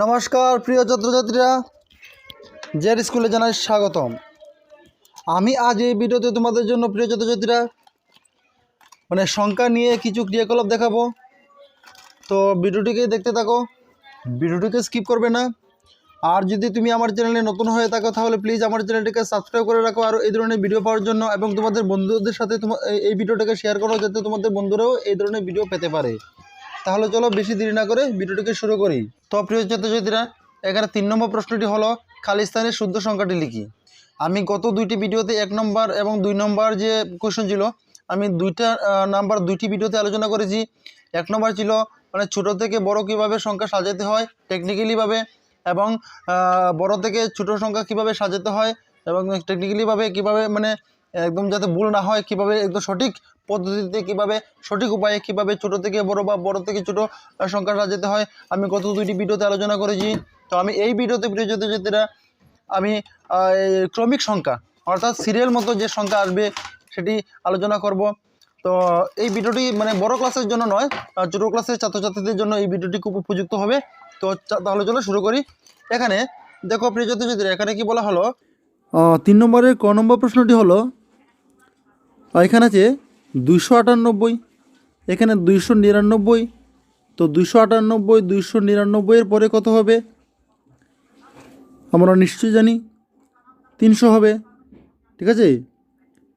নমস্কার, প্রিয় ছাত্রছাত্রীরা। জেড স্কুলে জানাই স্বাগতম। আমি আজ এই ভিডিওতে তোমাদের জন্য, প্রিয় ছাত্রছাত্রীরা মানে সংখ্যা নিয়ে কিছু ক্রিয়াকলাপ দেখাবো। তো ভিডিওটিকে দেখতে থাকো। ভিডিওটিকে স্কিপ করবে না। আর যদি তুমি আমার চ্যানেলে নতুন হয়ে থাকো, তাহলে প্লিজ আমার চ্যানেলটিকে সাবস্ক্রাইব করে রাখো। আর এই ধরনের ভিডিও পাওয়ার জন্য এবং তোমাদের বন্ধুদের সাথে তোমার এই- এই ভিডিওটাকে শেয়ার করো, যাতে তোমাদের বন্ধুরাও এই ধরনের ভিডিও পেতে পারে। তাহলে চলো বেশি দেরি না করে ভিডিওটিকে শুরু করি। তো প্রিয় ছাত্রছাত্রীরা, এখানে তিন নম্বর প্রশ্নটি হলো, খালিস্তানের শুদ্ধ সংখ্যাটি লিখি। আমি গত দুইটি ভিডিওতে এক নম্বর এবং দুই নম্বর যে কোশ্চেন ছিল, আমি দুইটা নাম্বার দুইটি ভিডিওতে আলোচনা করেছি। এক নম্বর ছিল মানে ছোট থেকে বড় কীভাবে সংখ্যা সাজাতে হয় টেকনিক্যালিভাবে এবং বড় থেকে ছোট সংখ্যা কীভাবে সাজাতে হয়, এবং টেকনিক্যালিভাবে কীভাবে মানে একদম যাতে ভুল না হয় কীভাবে একদম সঠিক পদ্ধতিতে কীভাবে সঠিক উপায়ে কীভাবে ছোট থেকে বড় বা বড় থেকে ছোট আহ, সংখ্যা সাজাতে হয় আমি গত দুইটি ভিডিওতে আলোচনা করেছি। তো আমি এই ভিডিওতে প্রিয় ছাত্রছাত্রীরা আমি ক্রমিক সংখ্যা অর্থাৎ সিরিয়াল মতো যে সংখ্যা আসবে সেটি আলোচনা করব। তো এই ভিডিওটি মানে বড় ক্লাসের জন্য নয় ছোটো ক্লাসের ছাত্রছাত্রীদের জন্য এই ভিডিওটি খুব উপযুক্ত হবে। তো তাহলে চলো শুরু করি। এখানে দেখো প্রিয় ছাত্রছাত্রীরা এখানে কি বলা হলো? তিন নম্বরের ক নম্বর প্রশ্নটি হলো এখানে আছে দুইশো আটানব্বই, এখানে দুইশো নিরানব্বই। তো দুইশো আটানব্বই, দুইশো নিরানব্বইয়ের পরে কত হবে? আমরা নিশ্চয়ই জানি, তিনশো হবে। ঠিক আছে?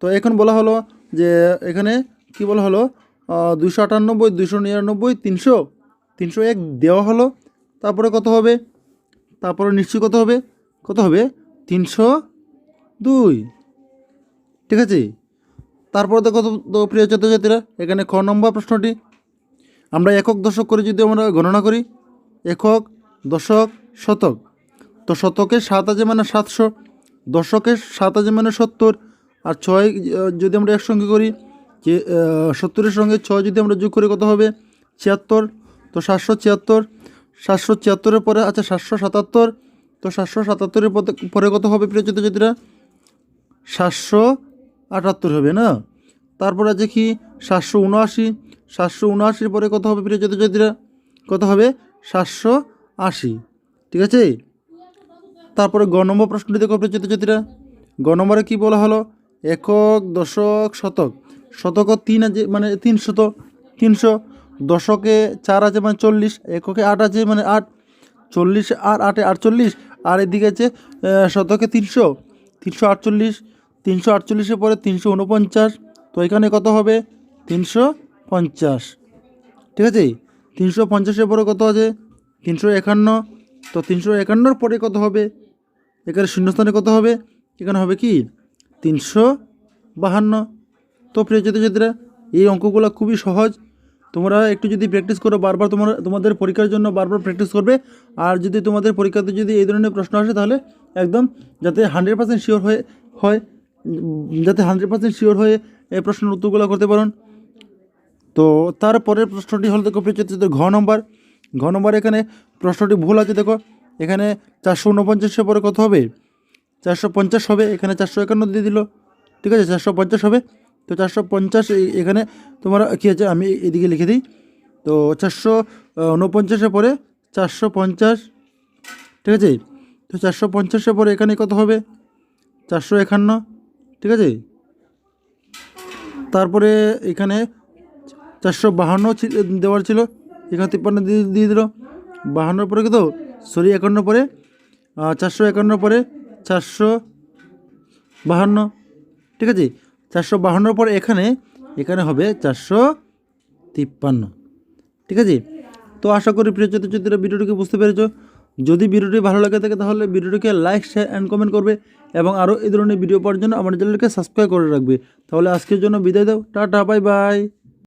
তো এখন বলা হলো যে এখানে কি বলা হলো? দুশো আটানব্বই দুশো নিরানব্বই, তিনশো। তিনশো এক দেওয়া হলো। তারপরে কত হবে? তারপরে নিশ্চয়ই কত হবে? কত হবে? তিনশো দুই। ঠিক আছে? তারপরে কত তো প্রিয় ছাত্রছাত্রীরা, এখানে খ নম্বর প্রশ্নটি। আমরা একক দশক করে যদি আমরা গণনা করি, একক দশক শতক। তো শতকের সাত আছে মানে সাতশো দশকের সাত আছে মানে সত্তর, আর ছয় যদি আমরা একসঙ্গে করি, যে সত্তরের সঙ্গে ছয় যদি আমরা যোগ করি, কত হবে? ছিয়াত্তর। তো সাতশো ছিয়াত্তর, সাতশো ছিয়াত্তরের পরে আছে সাতশো সাতাত্তর। তো সাতশো সাতাত্তরের পরে কত হবে প্রিয় ছাত্রছাত্রীরা? সাতশো আটাত্তর হবে, না? তারপরে আছে কি সাতশো উনআশি, সাতশো উনআশির পরে কত হবে প্রিয় ছাত্রছাত্রীরা কত হবে? সাতশো আশি, ঠিক আছে? তারপরে গ নম্বর প্রশ্নটি দেখো প্রিয় ছাত্রছাত্রীরা গ নম্বরে কী বলা হলো? একক, দশক, শতক। শতক তিন আছে মানে তিনশত তিনশো দশকে চার আছে মানে চল্লিশ, এককে আট আছে মানে আট। চল্লিশ আর আটে আটচল্লিশ, আর এদিকে আছে শতকে তিনশো। তিনশো আটচল্লিশ তিনশো আটচল্লিশের পরে তিনশো উনপঞ্চাশ। তো এখানে কত হবে? তিনশো পঞ্চাশ। ঠিক আছে? তিনশো পঞ্চাশের পরে কত আছে? তিনশো একান্ন। তো তিনশো একান্নর পরে কত হবে? এখানে শূন্যস্থানে কত হবে? এখানে হবে কি? তিনশো বাহান্ন। তো প্রিয় ছাত্রছাত্রীরা, এই অঙ্কগুলো খুবই সহজ। তোমরা একটু যদি প্র্যাকটিস করো, বারবার তোমরা, তোমাদের পরীক্ষার জন্য বারবার প্র্যাকটিস করবে। আর যদি তোমাদের পরীক্ষাতে যদি এই ধরনের প্রশ্ন আসে, তাহলে একদম যাতে হান্ড্রেড পার্সেন্ট শিওর হয়ে, হয়। যাতে হান্ড্রেড পার্সেন্ট শিওর হয়ে এই প্রশ্নের উত্তরগুলো করতে পারেন। তো তারপরের প্রশ্নটি হলো দেখো ছাত্রছাত্রী ঘ নম্বর। ঘ নম্বর এখানে প্রশ্নটি ভুল আছে দেখো। এখানে চারশো উনপঞ্চাশের পরে কত হবে? চারশো পঞ্চাশ হবে, এখানে চারশো একান্ন দিয়ে দিল। ঠিক আছে, চারশো পঞ্চাশ হবে। তো চারশো পঞ্চাশ এখানে তোমার কী আছে? আমি এদিকে লিখে দিই। তো চারশো উনপঞ্চাশের পরে চারশো পঞ্চাশ। ঠিক আছে? তো চারশো পঞ্চাশের পরে এখানে কত হবে? চারশো একান্ন। ঠিক আছে? তারপরে এখানে চারশো বাহান্ন দেওয়ার ছিল, এখানে তিপ্পান্ন দিয়ে দিয়ে দিল। বাহান্নর পরে কত? সরি একান্ন পরে। চারশো একান্ন পরে চারশো বাহান্ন। ঠিক আছে? চারশো বাহান্নর পরে এখানে এখানে হবে চারশো তিপ্পান্ন। ঠিক আছে? তো আশা করি প্রিয় ছাত্রছাত্রীরা ভিডিওটিকে বুঝতে পেরেছ। যদি ভিডিওটি ভালো লাগে থাকে তাহলে ভিডিওটিকে লাইক শেয়ার অ্যান্ড কমেন্ট করবে এবং আরও এই ধরনের ভিডিও পাওয়ার জন্য আমার চ্যানেলকে সাবস্ক্রাইব করে রাখবে। তাহলে আজকের জন্য বিদায় দাও। Tata bye bye